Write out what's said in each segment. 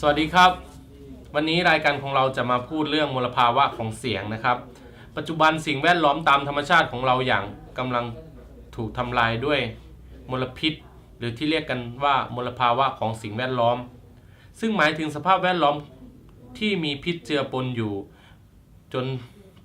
สวัสดีครับ วันนี้รายการของเราจะมาพูดเรื่องมลภาวะของเสียงนะครับ ปัจจุบันสิ่งแวดล้อมตามธรรมชาติของเราอย่างกำลังถูกทำลายด้วยมลพิษ หรือที่เรียกกันว่ามลภาวะของสิ่งแวดล้อม ซึ่งหมายถึงสภาพแวดล้อมที่มีพิษเจือปนอยู่ จน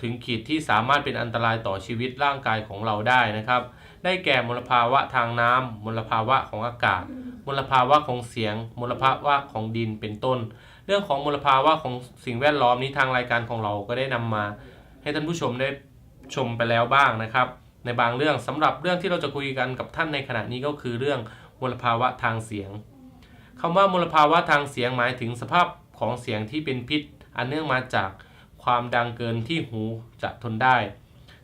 ถึงขีดที่สามารถเป็นอันตรายต่อชีวิตร่างกายของเราได้นะครับ ได้แก่มลภาวะทางน้ำมลภาวะของอากาศ มลภาวะของเสียง มลภาวะของดินเป็นต้น เรื่องของมลภาวะของสิ่งแวดล้อมนี้ทางรายการของเราก็ได้นำมา ให้ท่านผู้ชมได้ชมไปแล้วบ้างนะครับ ในบางเรื่องสำหรับเรื่องที่เราจะคุยกันกับท่านในขณะนี้ก็คือเรื่องมลภาวะทางเสียงคำว่ามลภาวะทางเสียงหมายถึงสภาพของเสียงที่เป็นพิษ อันเนื่องมาจากความดังเกินที่หูจะทนได้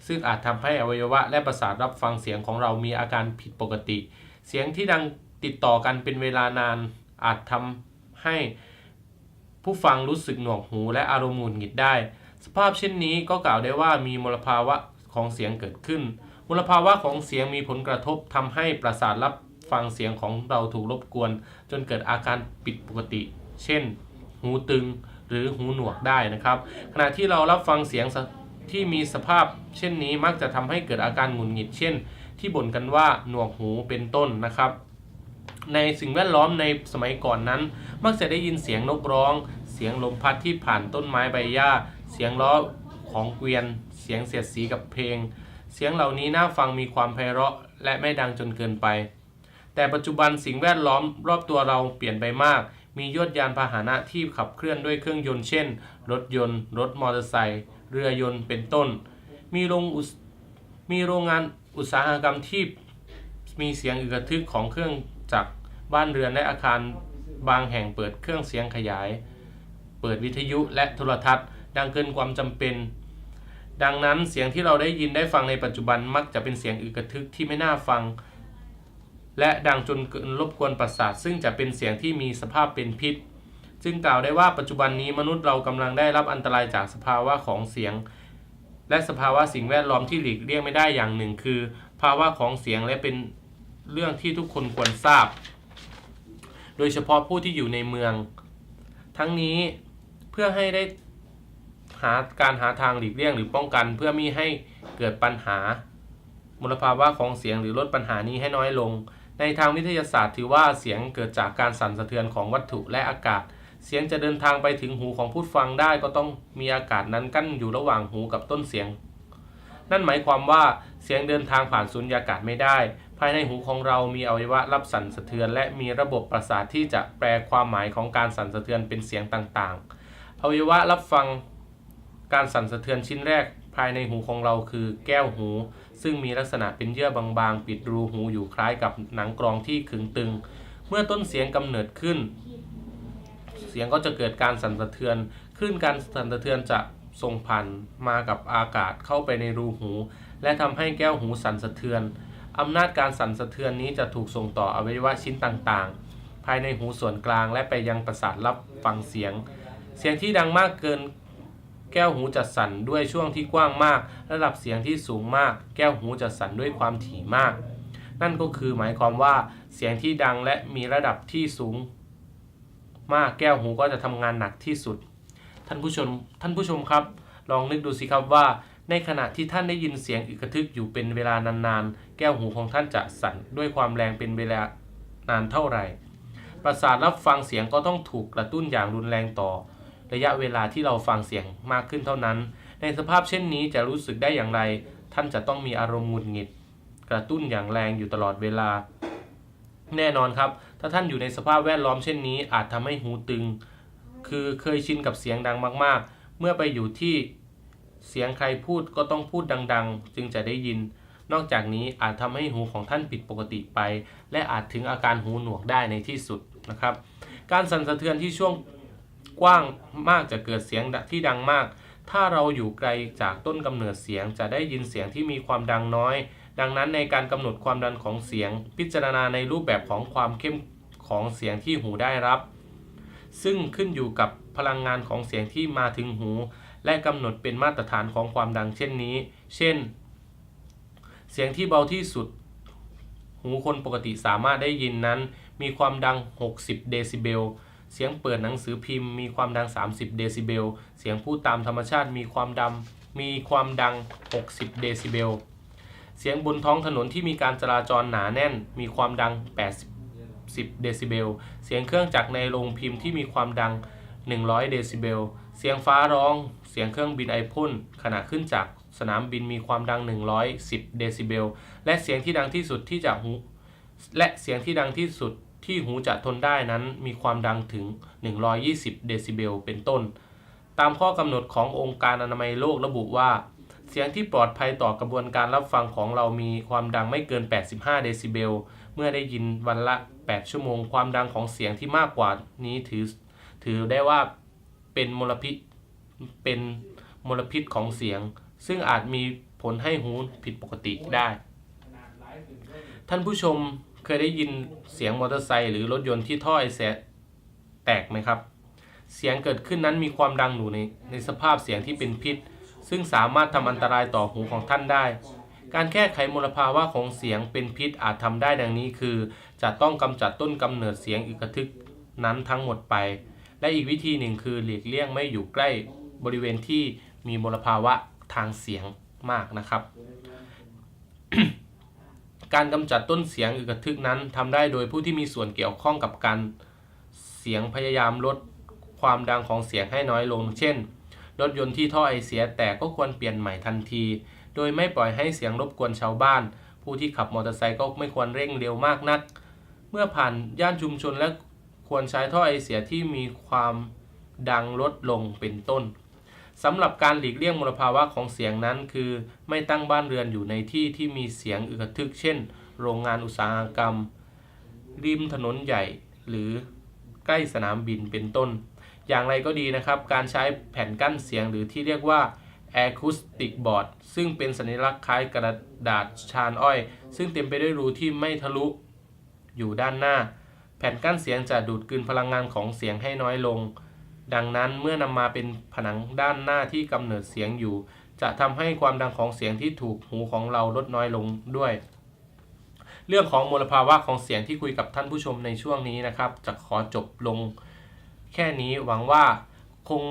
ซึ่งอาจทำให้อวัยวะและประสาทรับฟังเสียงของเรามีอาการผิดปกติ เสียงที่ดัง ติดต่อกันเป็นเวลานานอาจทำให้ผู้ฟังรู้สึกหนวกหูและอารมณ์หงุดหงิดได้ สภาพเช่นนี้ก็กล่าวได้ว่ามีมลภาวะของเสียงเกิดขึ้น มลภาวะของเสียงมีผลกระทบทำให้ประสาทรับฟังเสียงของเราถูกรบกวน จนเกิดอาการผิดปกติ เช่น หูตึงหรือหูหนวกได้นะครับ ขณะที่เรารับฟังเสียงที่มีสภาพ เช่นนี้มักจะทำให้เกิดอาการหงุดหงิด เช่น ที่บ่นกันว่าหนวกหูเป็นต้นนะครับ ในสิ่งแวดล้อมในสมัยก่อนนั้น มักจะได้ยินเสียงนกร้อง เสียงลมพัดที่ผ่านต้นไม้ใบหญ้า เสียงล้อของเกวียน เสียงเสียดสีกับเพลง เสียงเหล่านี้น่าฟังมีความไพเราะและไม่ดังจนเกินไป แต่ปัจจุบันสิ่งแวดล้อมรอบตัวเราเปลี่ยนไปมาก มียวดยานพาหนะที่ขับเคลื่อนด้วยเครื่องยนต์เช่น รถยนต์ รถมอเตอร์ไซค์เรือยนต์เป็นต้น มีโรงมีโรงงานอุตสาหกรรมที่มีเสียงอึกระทึกของเครื่อง จักร บ้านเรือนและอาคารบางแห่งเปิดเครื่องเสียงขยาย เปิดวิทยุและโทรทัศน์ ดังเกินความจำเป็น ดังนั้นเสียงที่เราได้ยินได้ฟังในปัจจุบันมักจะเป็นเสียงอึกระทึกที่ไม่น่าฟัง และดังจนเกินรบกวนประสาท ซึ่งจะเป็นเสียงที่มีสภาพเป็นพิษ จึงกล่าวได้ว่าปัจจุบันนี้มนุษย์เรากำลังได้รับอันตรายจากสภาวะของเสียง และสภาวะสิ่งแวดล้อมที่หลีกเลี่ยงไม่ได้อย่างหนึ่ง คือ ภาวะของเสียงและเป็น เรื่องที่ทุกคนควรทราบ โดยเฉพาะผู้ที่อยู่ในเมือง ทั้งนี้เพื่อให้ได้หาการหาทางหลีกเลี่ยงหรือป้องกัน เพื่อมิให้เกิดปัญหามลภาวะของเสียงหรือลดปัญหานี้ให้น้อยลง ในทางวิทยาศาสตร์ถือว่าเสียงเกิดจากการสั่นสะเทือนของวัตถุและอากาศ เสียงจะเดินทางไปถึงหูของผู้ฟังได้ก็ต้องมีอากาศนั้นกั้นอยู่ระหว่างหูกับต้นเสียง นั่นหมายความว่าเสียงเดินทางผ่านสุญญากาศไม่ได้ ภายในหูของเรามีอวัยวะรับสั่นสะเทือน และมีระบบประสาทที่จะแปลความหมายของการสั่นสะเทือนเป็นเสียงต่างๆ อวัยวะรับฟังการสั่นสะเทือนชิ้นแรก ภายในหูของเราคือแก้วหู ซึ่งมีลักษณะเป็นเยื่อบางๆ ปิดรูหูอยู่คล้ายกับหนังกรองที่ขึงตึง เมื่อต้นเสียงกำเนิดขึ้น เสียงก็จะเกิดการสั่นสะเทือนคลื่นการสั่นสะเทือนจะส่งผ่านมากับอากาศเข้าไปในรูหู และทำให้แก้วหูสั่นสะเทือน อำนาจการสั่นสะเทือนนี้จะถูกส่งต่ออวัยวะชิ้นต่างๆ ภายในหูส่วนกลางและไปยังประสาทรับฟังเสียง เสียงที่ดังมากเกินแก้วหูจะสั่นด้วยช่วงที่กว้างมาก ระดับเสียงที่สูงมาก แก้วหูจะสั่นด้วยความถี่มาก นั่นก็คือหมายความว่าเสียงที่ดังและมีระดับที่สูง มากแก้วหูก็จะทำงานหนักที่สุด ท่านผู้ชมท่านผู้ชมครับ ลองนึกดูสิครับว่า ในขณะที่ท่านได้ยินเสียงอึกระทึกอยู่เป็นเวลานานๆ แก้วหูของท่านจะสั่นด้วยความแรงเป็นเวลานานเท่าไหร่ ประสาทรับฟังเสียงก็ต้องถูกกระตุ้นอย่างรุนแรงต่อ ระยะเวลาที่เราฟังเสียงมากขึ้นเท่านั้น ในสภาพเช่นนี้จะรู้สึกได้อย่างไร ท่านจะต้องมีอารมณ์หงุดหงิด กระตุ้นอย่างแรงอยู่ตลอดเวลา แน่นอนครับ ถ้าท่านอยู่ในสภาพแวดล้อมเช่นนี้อาจทำให้หูตึง คือเคยชินกับเสียงดังมากๆ เมื่อไปอยู่ที่ เสียงใครพูดก็ต้องพูดดังๆ จึงจะได้ยิน นอกจากนี้อาจทำให้หูของท่านผิดปกติไป และอาจถึงอาการหูหนวกได้ในที่สุดนะครับ การสั่นสะเทือนที่ช่วงกว้างมากจะเกิดเสียงที่ดังมาก ถ้าเราอยู่ไกลจากต้นกำเนิดเสียงจะได้ยินเสียงที่มีความดังน้อย ดังนั้นในการกำหนดความดังของเสียง พิจารณาในรูปแบบของความเข้มของเสียงที่หูได้รับ ซึ่งขึ้นอยู่กับพลังงานของเสียงที่มาถึงหู และกำหนดเป็นมาตรฐานของความดังเช่นนี้ เช่น เสียงที่เบาที่สุด หูคนปกติสามารถได้ยินนั้น มีความดัง 60 เดซิเบล เสียงเปิดหนังสือพิมพ์มีความดัง 30 เดซิเบล เสียงพูดตามธรรมชาติมีความดำมีความดัง 60 เดซิเบล เสียงบนท้องถนนที่มีการจราจรหนาแน่น มีความดัง 80 เดซิเบล เสียงเครื่องจักรในโรงพิมพ์ที่มีความดัง 100 เดซิเบล เสียงฟ้าร้อง เสียงเครื่องบินไอพ่นขณะขึ้นจากสนามบินมีความดัง 110 เดซิเบล และเสียงที่ดังที่สุดที่จะหู และเสียงที่ดังที่สุดที่หูจะทนได้นั้นมีความดังถึง 120 เดซิเบล เป็นต้น ตามข้อกำหนดขององค์การอนามัยโลกระบุว่า เสียงที่ปลอดภัยต่อกระบวนการรับฟังของเรามีความดังไม่เกิน 85 เดซิเบล เมื่อได้ยินวันละ 8 ชั่วโมง ความดังของเสียงที่มากกว่านี้ถือ ถือได้ว่า เป็นมลพิษเป็นมลพิษของเสียง ซึ่งอาจมีผลให้หูผิดปกติได้ ท่านผู้ชมเคยได้ยินเสียงมอเตอร์ไซค์หรือรถยนต์ที่ท่อไอเสียแตกไหมครับ เสียงเกิดขึ้นนั้นมีความดังอยู่ในในสภาพเสียงที่เป็นพิษ ซึ่งสามารถทำอันตรายต่อหูของท่านได้ การแก้ไขมลภาวะของเสียงเป็นพิษอาจทำได้ดังนี้คือ จะต้องกำจัดต้นกำเนิดเสียงอึกทึกนั้นทั้งหมดไป และอีกวิธีหนึ่งคือหลีกเลี่ยงไม่อยู่ใกล้บริเวณที่มีมลภาวะทางเสียงมากนะครับ การกำจัดต้นเสียงอึกระทึกนั้นทำได้โดยผู้ที่มีส่วนเกี่ยวข้องกับการเสียงพยายามลดความดังของเสียงให้น้อยลง เช่น รถยนต์ที่ท่อไอเสียแตกก็ควรเปลี่ยนใหม่ทันที โดยไม่ปล่อยให้เสียงรบกวนชาวบ้าน ผู้ที่ขับมอเตอร์ไซค์ก็ไม่ควรเร่งเร็วมากนัก เมื่อผ่านย่านชุมชนและ ควรใช้ท่อไอเสียที่มีความดังลดลงเป็นต้นสำหรับการหลีกเลี่ยงมลภาวะของเสียงนั้น คือไม่ตั้งบ้านเรือนอยู่ในที่ที่มีเสียงอึกทึก เช่น โรงงานอุตสาหกรรม ริมถนนใหญ่หรือใกล้สนามบินเป็นต้น อย่างไรก็ดีนะครับ การใช้แผ่นกั้นเสียงหรือที่เรียกว่า acoustic board ซึ่งเป็นสัญลักษณ์คล้ายกระดาษชานอ้อย ซึ่งเต็มไปด้วยรูที่ไม่ทะลุอยู่ด้านหน้า แผ่นกั้นเสียงจะดูดกลืนพลังงานของเสียงให้น้อยลง ดังนั้นเมื่อนำมาเป็นผนังด้านหน้าที่กำเนิดเสียงอยู่ จะทำให้ความดังของเสียงที่ถูกหูของเราลดน้อยลงด้วย เรื่องของมลภาวะของเสียงที่คุยกับท่านผู้ชมในช่วงนี้นะครับ จะขอจบลง แค่นี้หวังว่าคง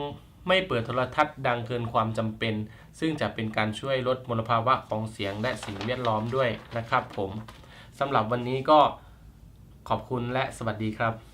ไม่เปิดโทรทัศน์ดังเกินความจำเป็น ซึ่งจะเป็นการช่วยลดมลภาวะของเสียงและสิ่งแวดล้อมด้วยนะครับผมสำหรับวันนี้ก็ ขอบคุณและสวัสดีครับ